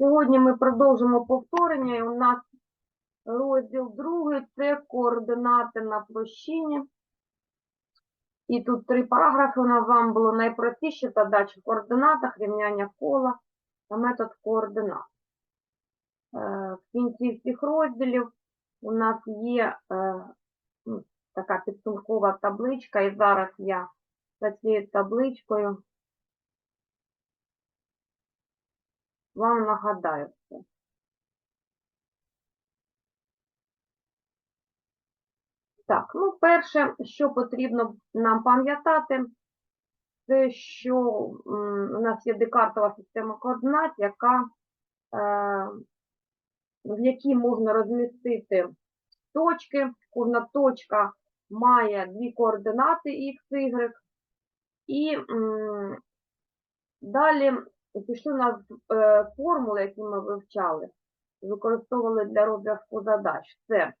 Сьогодні ми продовжимо повторення, і у нас розділ другий це координати на площині. І тут три параграфи у нас вам було найпростіше задача в координатах, рівняння кола та метод координат. Е, В кінці всіх розділів у нас є е, ну, така підсумкова табличка, і зараз я за цією табличкою вам нагадаю це. Так, ну перше, що потрібно нам пам'ятати, це що у нас є декартова система координат, яка, е, в якій можна розмістити точки. Кожна точка має дві координати x, y. І далі пішли у нас е, формули, які ми вивчали, використовували для розв'язку задач. Це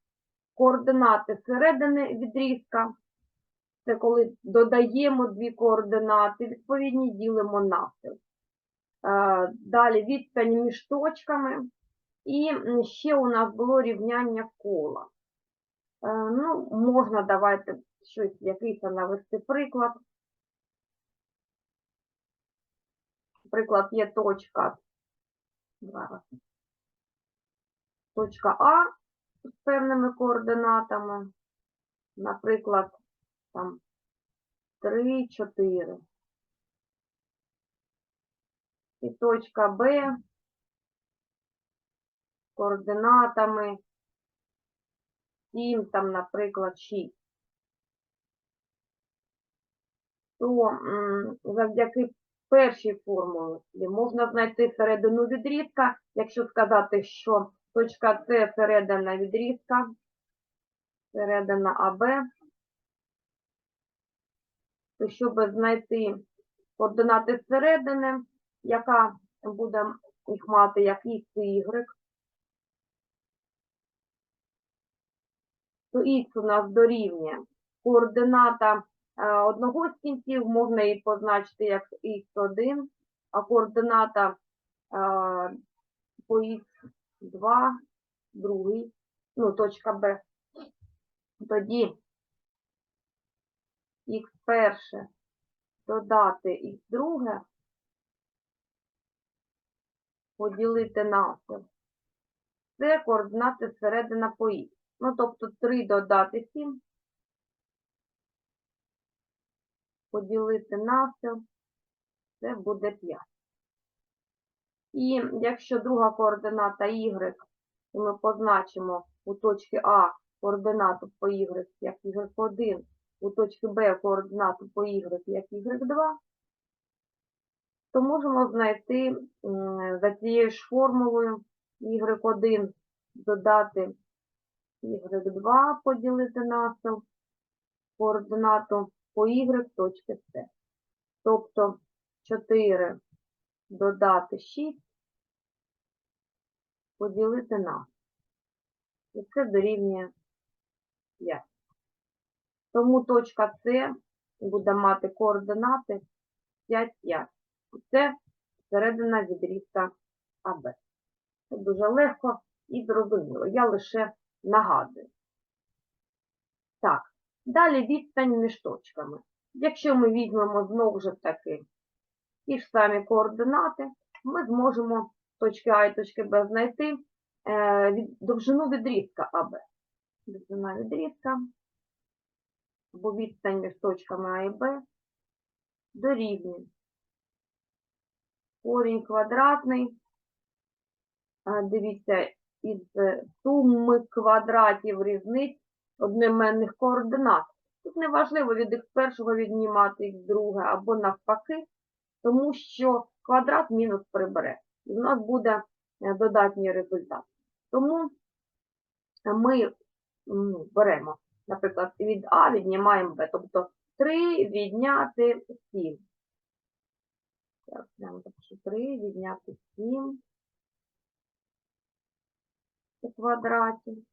координати середини відрізка. Це коли додаємо дві координати, відповідні ділимо навпіл. Е, Далі відстань між точками. І ще у нас було рівняння кола. Е, Ну, можна давайте щось, якийсь навести приклад. Наприклад, є точка, зараз, точка А з певними координатами, наприклад, там 3, 4. І точка Б з координатами 7, там, наприклад, 6. То завдяки першій формулі можна знайти середину відрізка, якщо сказати, що точка С середина відрізка, середина АБ, то щоб знайти координати середини, яка буде їх мати як Х і Y, то Х у нас дорівнює координата одного з кінців, можна її позначити як Х1, а координата е, по Х2, другий, ну, точка Б. Тоді Х перше додати Х друге, поділити навпіл. Це координати середина по Х. Ну, тобто 3 додати 7, поділити навпіл, це буде 5. І якщо друга координата y, то ми позначимо у точці А координату по y як y1, у точці Б координату по y як y2, то можемо знайти за цією ж формулою y1 додати y2 поділити навпіл координату по y точки С. Тобто 4 додати 6 поділити на. І це дорівнює 5. Тому точка С буде мати координати 5, 5. Це середина відрізка АБ. Це дуже легко і зрозуміло. Я лише нагадую. Так, далі відстань між точками. Якщо ми візьмемо знову ж таки ті ж самі координати, ми зможемо точки А і точки Б знайти е, довжину відрізка АБ. Довжина відрізка, або відстань між точками А і Б дорівнює. Корінь квадратний. Дивіться, із е, суми квадратів різниць одноіменних координат. Тут неважливо від х першого віднімати х друге або навпаки, тому що квадрат мінус прибере. І в нас буде е, додатній результат. Тому ми беремо, наприклад, від А віднімаємо Б, тобто 3 відняти 7. Так, прямо запишу 3 відняти 7 у квадраті.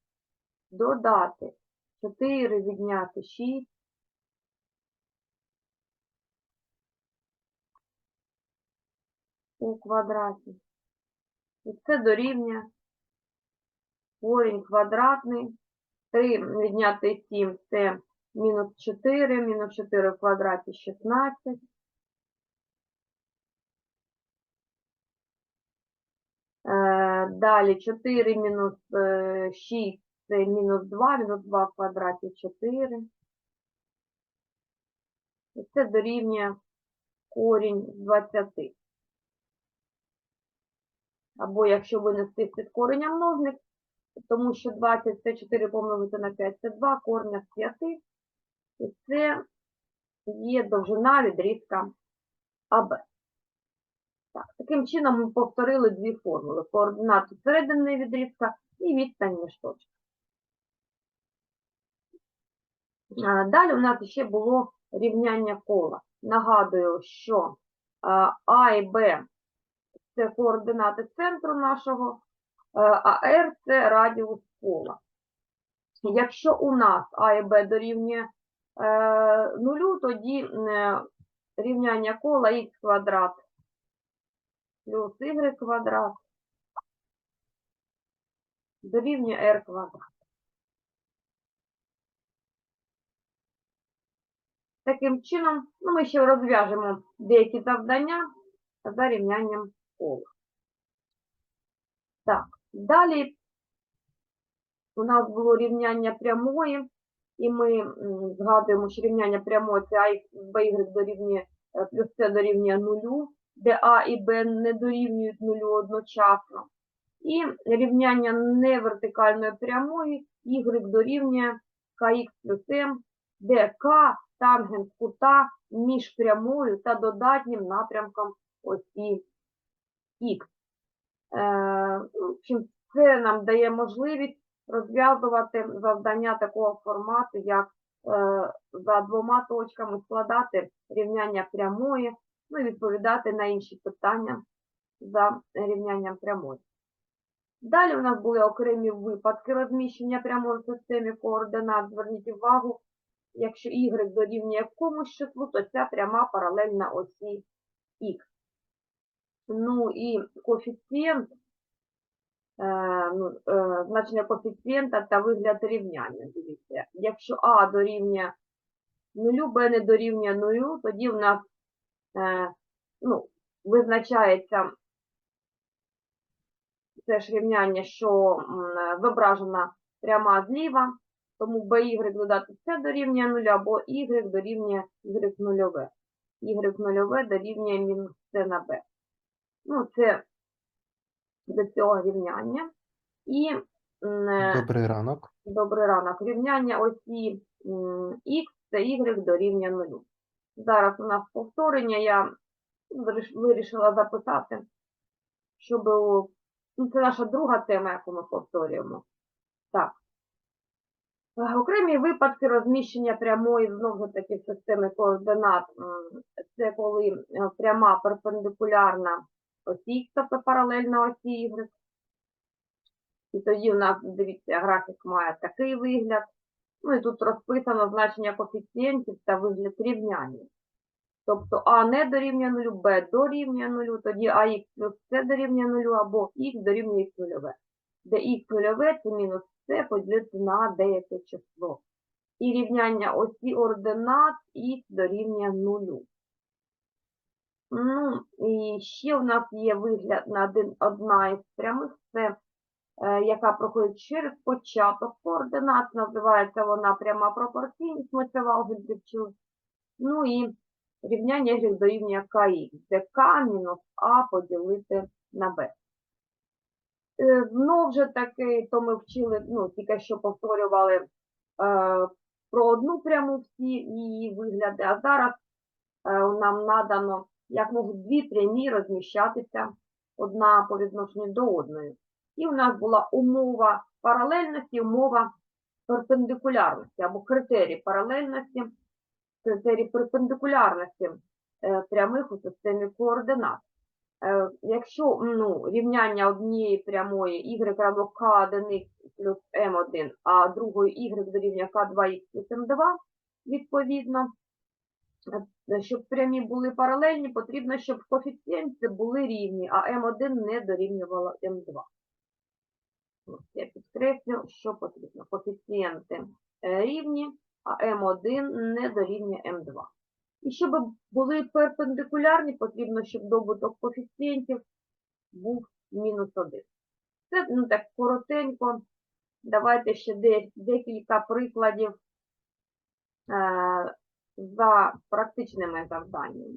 Додати 4 відняти 6 у квадраті. І це дорівнює корінь квадратний. 3 відняти 7 це мінус 4, мінус 4 в квадраті 16. Е, Далі 4 мінус е, 6 це мінус 2, мінус 2 в квадраті 4. І це дорівнює корінь з 20. Або якщо винести з-під кореня множник, тому що 20 це 4 помножити на 5 це 2, корня з 5. І це є довжина відрізка АБ. Так, таким чином ми повторили дві формули. Координати середини відрізка і відстань між точками. А, Далі у нас ще було рівняння кола. Нагадую, що а, А і Б це координати центру нашого, е, а R це радіус кола. Якщо у нас А і Б дорівнює е, нулю, тоді е, рівняння кола х квадрат плюс y квадрат дорівнює r квадрат. Таким чином, ну, ми ще розв'яжемо деякі завдання за рівнянням кола. Так, далі у нас було рівняння прямої, і ми згадуємо, що рівняння прямої це а б дорівнює е, плюс c дорівнює нулю, де а і б не дорівнюють нулю одночасно. І рівняння невертикальної прямої y дорівнює kx плюс m, де k тангенс кута між прямою та додатнім напрямком осі х. Е, це нам дає можливість розв'язувати завдання такого формату, як е, за двома точками складати рівняння прямої, ну і відповідати на інші питання за рівнянням прямої. Далі у нас були окремі випадки розміщення прямої в системі координат. Зверніть увагу, якщо y дорівнює якомусь числу, то ця пряма паралельна осі х. Ну і коефіцієнт, е, ну, е, значення коефіцієнта та вигляд рівняння. Дивіться, якщо А дорівнює 0, Б не дорівнює 0, тоді в нас е, ну, визначається це ж рівняння, що м, зображена пряма зліва, тому BY додати С дорівнює 0, або Y дорівнює Y нульове. Y нульове дорівнює мінус С на B. Ну, це до цього рівняння. І е, Добрий ранок. Добрий ранок. Рівняння осі х це y дорівнює 0. Зараз у нас повторення. Я вирішила записати, щоб ну, це наша друга тема, яку ми повторюємо. Так. Е, Окремі випадки розміщення прямої знову таки системи координат. Це коли е, пряма перпендикулярна осі тобто паралельна осі y. І тоді у нас, дивіться, графік має такий вигляд. Ну і тут розписано значення коефіцієнтів та вигляд рівняння. Тобто А не дорівнює 0, Б дорівнює 0, тоді АХ плюс С дорівнює 0, або Х дорівнює Х нульове. Де Х нульове це мінус С поділити на деяке число. І рівняння осі ординат Х дорівнює 0. Ну, і ще в нас є вигляд на один, одна із прямих, це е, яка проходить через початок координат, називається вона пряма пропорційність, ми це в алгебрі вчили. Ну і рівняння дорівнює kx, де k мінус а поділити на b. Е, Знов же таки, то ми вчили, ну, тільки що повторювали е, про одну пряму всі її вигляди, а зараз е, нам надано, як можуть дві прямі розміщатися одна по відношенню до одної. І у нас була умова паралельності, умова перпендикулярності або критерій паралельності, критерій перпендикулярності е, прямих у системі координат. Е, Якщо ну, рівняння однієї прямої y равно k1x плюс m1, а другої y дорівнює k2x плюс m2, відповідно, Е, Щоб прямі були паралельні, потрібно, щоб коефіцієнти були рівні, а М1 не дорівнювало М2. Я підкреслю, що потрібно. Коефіцієнти е, рівні, а М1 не дорівнює М2. І щоб були перпендикулярні, потрібно, щоб добуток коефіцієнтів був мінус 1. Це ну, так коротенько. Давайте ще декілька прикладів е, за практичними завданнями.